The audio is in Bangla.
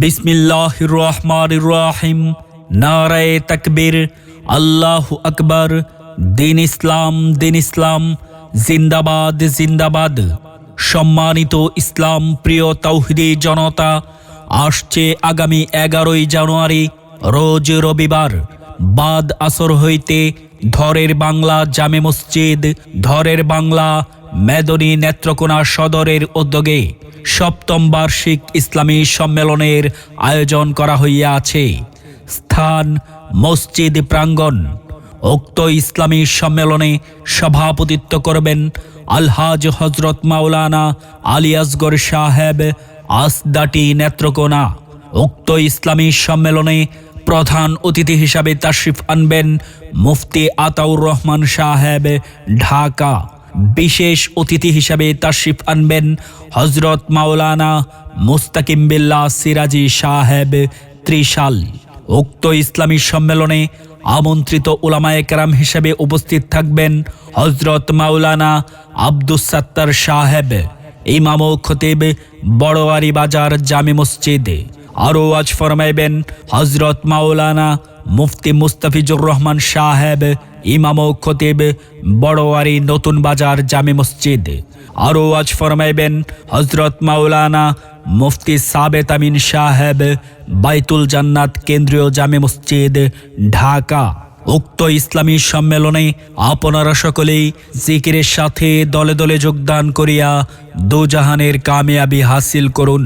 বিসমিল্লাহ রহমান রাহিম নারায় তাকবীর। আল্লাহ আকবর। দিন ইসলাম দিন ইসলাম। জিন্দাবাদ জিন্দাবাদ। সম্মানিত ইসলাম প্রিয় তৌহিদি জনতা, আসছে আগামী এগারোই জানুয়ারি, রোজ রবিবার। বাদ আসর হইতে ধরের বাংলা জামে মসজিদ, ধরের বাংলা মেদনী নেত্রকোনা সদরের উদ্যোগে সপ্তম বার্ষিক ইসলামী সম্মেলনের আয়োজন করা হইয়া আছে স্থান মসজিদ প্রাঙ্গণ। উক্ত ইসলামী সম্মেলনে সভাপতিত্ব করবেন আলহাজ হজরত মাওলানা আলিয়াসগর সাহেব আসদাটি নেত্রকোনা। উক্ত ইসলামী সম্মেলনে প্রধান অতিথি হিসাবে তাশরিফ আনবেন মুফতি আতাউর রহমান সাহেব, ঢাকা। বিশেষ অতিথি হিসাবে তাশরিফ আনবেন হজরত মাওলানা মুস্তাকিম বিল্লাহ সিরাজি সাহেব ত্রিশাল। উক্ত ইসলামী সম্মেলনে আমন্ত্রিত ওলামায়ে কেরাম হিসেবে উপস্থিত থাকবেন হজরত মাওলানা আব্দুস সাত্তার সাহেব, ইমাম খতিব বড়োয়ারি বাজার জামে মসজিদে। আরও আজ ফরমাইবেন হজরত মাওলানা মুফতি মুস্তাফিজুর রহমান সাহেব ইমাম খতিব বড়োয়ারি নতুন বাজার জামে মসজিদ। আরও আজ ফরমাইবেন হজরত মাওলানা মুফতি সাবেত আমিন সাহেব, বাইতুল জান্নাত কেন্দ্রীয় জামে মসজিদ, ঢাকা। উক্ত ইসলামী সম্মেলনে আপনারা সকলেই জিকিরের সাথে দলে দলে যোগদান করিয়া দুজাহানের কামিয়াবি হাসিল করুন।